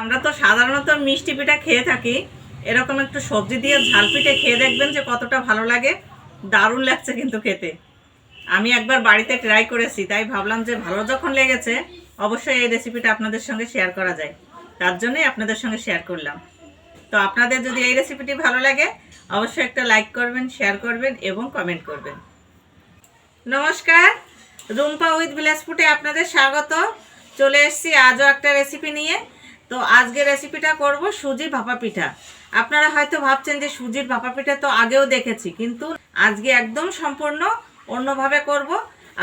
আমরা তো সাধারণত মিষ্টি পিঠা খেয়ে থাকি। এরকম একটু সবজি দিয়ে ঝাল পিঠে খেয়ে দেখবেন যে কতটা ভালো লাগে। দারুণ লাগছে কিন্তু খেতে। আমি একবার বাড়িতে ট্রাই করেছি, তাই ভাবলাম যে ভালো যখন লেগেছে, অবশ্যই এই রেসিপিটা আপনাদের সঙ্গে শেয়ার করা যায়। তার জন্যই আপনাদের সঙ্গে শেয়ার করলাম। তো আপনাদের যদি এই রেসিপিটি ভালো লাগে, অবশ্যই একটা লাইক করবেন শেয়ার করবেন এবং কমেন্ট করবেন। নমস্কার, রুম্পা উইথ বিলাসপুটে আপনাদের স্বাগত। চলে এসেছি আজও একটা রেসিপি নিয়ে। তো আজকে রেসিপিটা করব সুজির ভাপা পিঠা। আপনারা হয়তো ভাবছেন যে সুজির ভাপা পিঠা তো আগেও দেখেছি, কিন্তু আজকে একদম সম্পূর্ণ অন্যভাবে করব।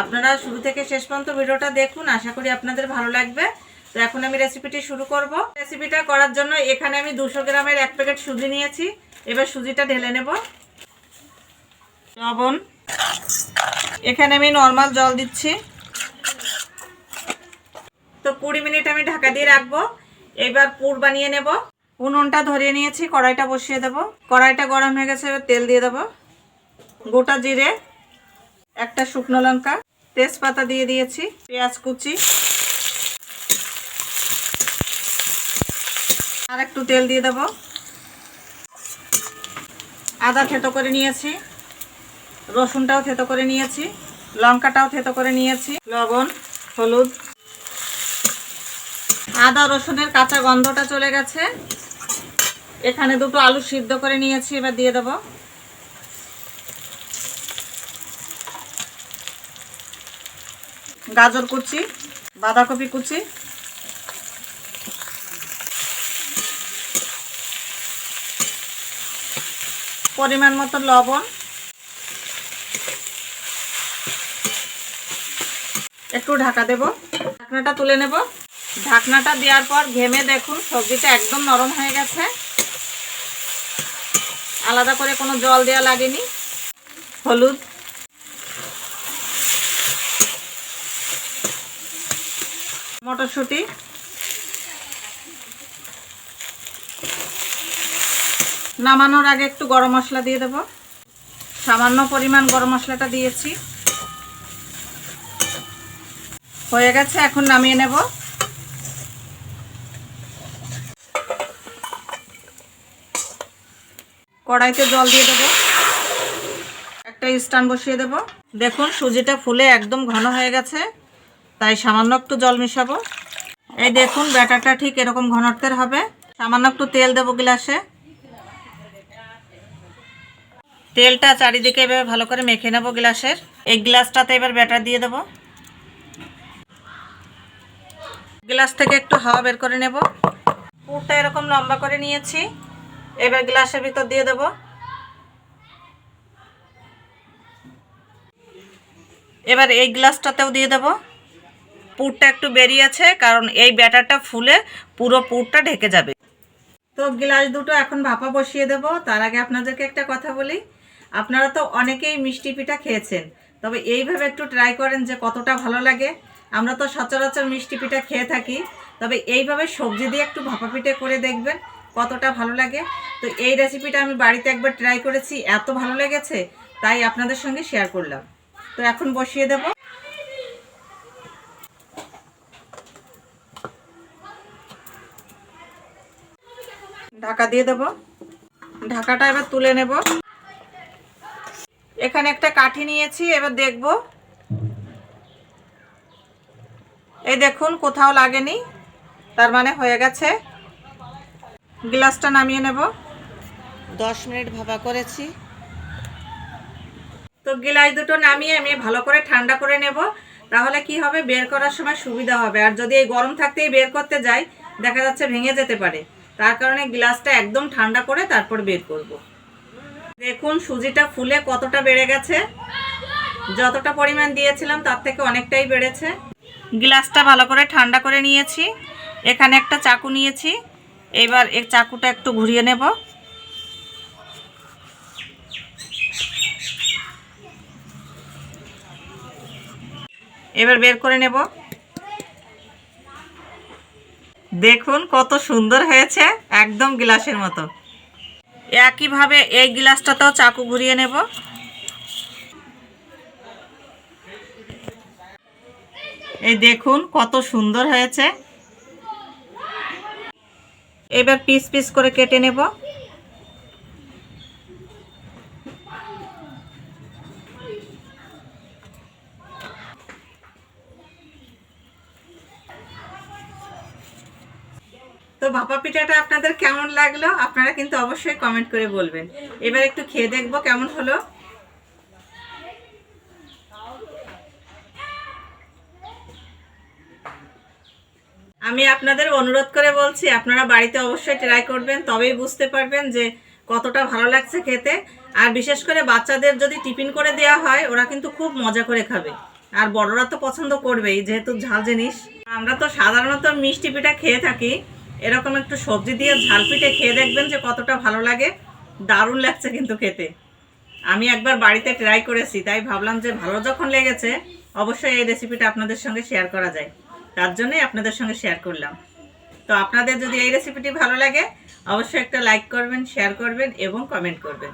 আপনারা শুরু থেকে শেষ পর্যন্ত ভিডিওটা দেখুন, আশা করি আপনাদের ভালো লাগবে। তো এখন আমি রেসিপিটি শুরু করব। রেসিপিটা করার জন্য এখানে আমি দুশো গ্রামের এক প্যাকেট সুজি নিয়েছি। এবার সুজিটা ঢেলে নেব। লবণ। এখানে আমি নর্মাল জল দিচ্ছি। তো কুড়ি মিনিট আমি ঢাকা দিয়ে রাখব। এবার পুর বানিয়ে নেব। উনুনটা ধরিয়ে নিয়েছি, কড়াইটা বসিয়ে দেব। কড়াইটা গরম হয়ে গেছে, এবার তেল দিয়ে দেব। গোটা জিরে, একটা শুকনো লঙ্কা, তেজপাতা দিয়ে দিয়েছি, পেঁয়াজ কুচি, আর একটু তেল দিয়ে দেব। আদা থেতো করে নিয়েছি, রসুনটাও থেতো করে নিয়েছি, লঙ্কাটাও থেতো করে নিয়েছি, লবণ, হলুদ আদা রসুনের কাঁচা গন্ধটা চলে গেছে। এখানে দুটো আলু সিদ্ধ করে নিয়েছি, এবার দিয়ে দেব। গাজর কুচি, বাঁধাকপি কুচি। পরিমাণ মতো লবণ। একটু ঢাকা দেব। ঢাকনাটা তুলে নেব। ঢাকনাটা দেওয়ার পর ঘেমে দেখুন, সবজিটা একদম নরম হয়ে গেছে। আলাদা করে কোনো জল দেওয়া লাগেনি। হলুদ। মটরশুঁটি। নামানোর আগে একটু গরম মশলা দিয়ে দেব। সামান্য পরিমাণ গরম মশলাটা দিয়েছি। হয়ে গেছে, এখন নামিয়ে নেব। কড়াইতে জল দিয়ে দেবো। একটা স্ট্যান্ড বসিয়ে দেব। দেখুন, সুজিটা ফুলে একদম ঘন হয়ে গেছে, তাই সামান্য একটু জল মিশাবো। এই দেখুন, ব্যাটারটা ঠিক এরকম ঘনত্বের হবে। সামান্য একটু তেল দেবো গ্লাসে। তেলটা চারিদিকে এবার ভালো করে মেখে নেব গ্লাসের। এই গ্লাসটাতে এবার ব্যাটার দিয়ে দেবো। গ্লাস থেকে একটু হাওয়া বের করে নেব। পুরটা এরকম লম্বা করে নিয়েছি। এবার গ্লাসের ভিতর দিয়ে দেব। এবার এই গ্লাসটাতেও দিয়ে দেব। পুরটা একটু বেরিয়েছে কারণ এই ব্যাটারটা ফুলে পুরো পুরটা ঢেকে যাবে। তো গ্লাস দুটো এখন ভাপা বসিয়ে দেব। তার আগে আপনাদেরকে একটা কথা বলি। আপনারা তো অনেকেই মিষ্টি পিঠা খেয়েছেন, তবে এইভাবে একটু ট্রাই করেন যে কতটা ভালো লাগে। আমরা তো সচরাচর মিষ্টি পিঠা খেয়ে থাকি, তবে এইভাবে সবজি দিয়ে একটু ভাপা পিঠে করে দেখবেন। কতটা ভালো লাগে? তো এই রেসিপিটা আমি বাড়িতে একবার ট্রাই করেছি, এত ভালো লেগেছে, তাই আপনাদের সঙ্গে শেয়ার করলাম। তো এখন বসিয়ে দেব। ঢাকা দিয়ে দেব। ঢাকাটা এবার তুলে নেব। এখানে একটা কাঠি নিয়েছি, এবার দেখব। এই দেখুন, কোথাও লাগেনি, তার মানে হয়ে গেছে। গ্লাসটা নামিয়ে নেব। দশ মিনিট ভাপা করেছি। তো গ্লাস দুটো নামিয়ে আমি ভালো করে ঠান্ডা করে নেব। তাহলে কি হবে? বের করার সময় সুবিধা হবে। আর যদি এই গরম থাকতেই বের করতে যাই দেখা যাচ্ছে ভেঙে যেতে পারে। তার কারণে গ্লাসটা একদম ঠান্ডা করে তারপর বের করব। দেখুন সুজিটা ফুলে কতটা বেড়ে গেছে। যতটা পরিমাণ দিয়েছিলাম তার থেকে অনেকটাই বেড়েছে। গ্লাসটা ভালো করে ঠান্ডা করে নিয়েছি। এখানে একটা চাকু নিয়েছি। এবার এই চাকুটা একটু ঘুরিয়ে নেব। এবার বের করে নেব। দেখুন কত সুন্দর হয়েছে, একদম গ্লাসের মতো। একইভাবে এই গ্লাসটাতেও চাকু ঘুরিয়ে নেব। এই দেখুন কত সুন্দর হয়েছে। এবার পিস পিস করে কেটে নেব। তো ভাপা পিঠাটা আপনাদের কেমন লাগল? আপনারা কিন্তু অবশ্যই কমেন্ট করে বলবেন। এবার একটু খেয়ে দেখব কেমন হলো। আমি আপনাদের অনুরোধ করে বলছি, আপনারা বাড়িতে অবশ্যই ট্রাই করবেন, তবেই বুঝতে পারবেন যে কতটা ভালো লাগছে খেতে। আর বিশেষ করে বাচ্চাদের যদি টিফিন করে দেওয়া হয়, ওরা কিন্তু খুব মজা করে খাবে। আর বড়রা তো পছন্দ করবেই, যেহেতু ঝাল জিনিস। আমরা তো সাধারণত মিষ্টি পিঠা খেয়ে থাকি। এরকম একটু সবজি দিয়ে ঝাল পিঠে খেয়ে দেখবেন যে কতটা ভালো লাগে। দারুণ লাগছে কিন্তু খেতে। আমি একবার বাড়িতে ট্রাই করেছি, তাই ভাবলাম যে ভালো যখন লেগেছে, অবশ্যই এই রেসিপিটা আপনাদের সঙ্গে শেয়ার করা যায়। তার জন্যই আপনাদের সঙ্গে শেয়ার করলাম। তো আপনাদের যদি এই রেসিপিটি ভালো লাগে, অবশ্যই একটা লাইক করবেন শেয়ার করবেন এবং কমেন্ট করবেন।